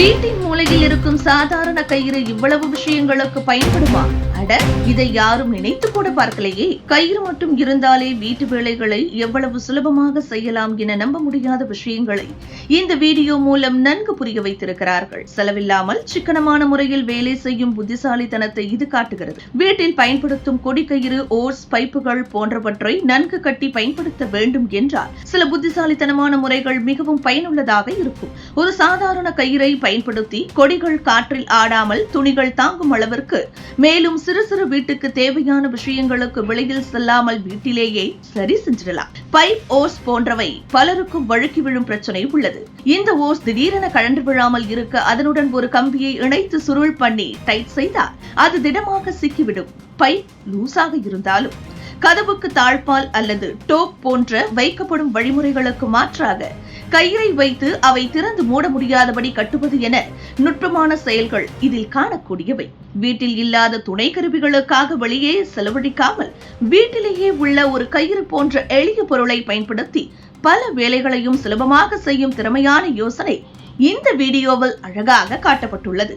வீட்டின் மூலையில் இருக்கும் சாதாரண கயிறு இவ்வளவு விஷயங்களுக்கு பயன்படுமா? அட இதை யாரும் நினைத்து கூட பார்க்கலையே. கயிறு மட்டும் இருந்தாலே வீட்டு வேலைகளை எவ்வளவு சுலபமாக செய்யலாம் என நம்ப முடியாத விஷயங்களை இந்த வீடியோ மூலம் நன்கு புரிய வைத்திருக்கிறார்கள். செலவில்லாமல் சிக்கனமான முறையில் வேலை செய்யும் புத்திசாலித்தனத்தை இது காட்டுகிறது. வீட்டில் பயன்படுத்தும் கொடிக்கயிறு ஓர்ஸ் பைப்புகள் போன்றவற்றை நன்கு கட்டி பயன்படுத்த வேண்டும் என்றால் சில புத்திசாலித்தனமான முறைகள் மிகவும் பயனுள்ளதாக இருக்கும். ஒரு சாதாரண கயிறை பயன்படுத்தி கொடிகள் காற்றில் ஆடாமல் துணிகள் தாங்கும் அளவிற்கு மேலும் சிறு சிறு வீட்டுக்கு தேவையான விஷயங்களுக்கு வெளியில் செல்லாமல் வீட்டிலேயே சரி செஞ்சிடலாம். பைப் ஓஸ் போன்றவை பலருக்கும் வழுக்கி விழும் பிரச்சனை உள்ளது. இந்த ஓஸ் திடீரென கழன்று விழாமல் இருக்க அதனுடன் ஒரு கம்பியை இணைத்து சுருள் பண்ணி டைட் செய்தால் அது திடமாக சிக்கிவிடும். பைப் லூசாக இருந்தாலும் கதவுக்கு தாழ்பால் அல்லது டோப் போன்ற வைக்கப்படும் வழிமுறைகளுக்கு மாற்றாக கயிறை வைத்து அவை திறந்து மூட முடியாதபடி கட்டுவது என நுட்பமான செயல்கள் இதில் காணக்கூடியவை. வீட்டில் இல்லாத துணை கருவிகளுக்காக வெளியே செலவழிக்காமல் வீட்டிலேயே உள்ள ஒரு கயிறு போன்ற எளிய பொருளை பயன்படுத்தி பல வேலைகளையும் சுலபமாக செய்யும் திறமையான யோசனை இந்த வீடியோவில் அழகாக காட்டப்பட்டுள்ளது.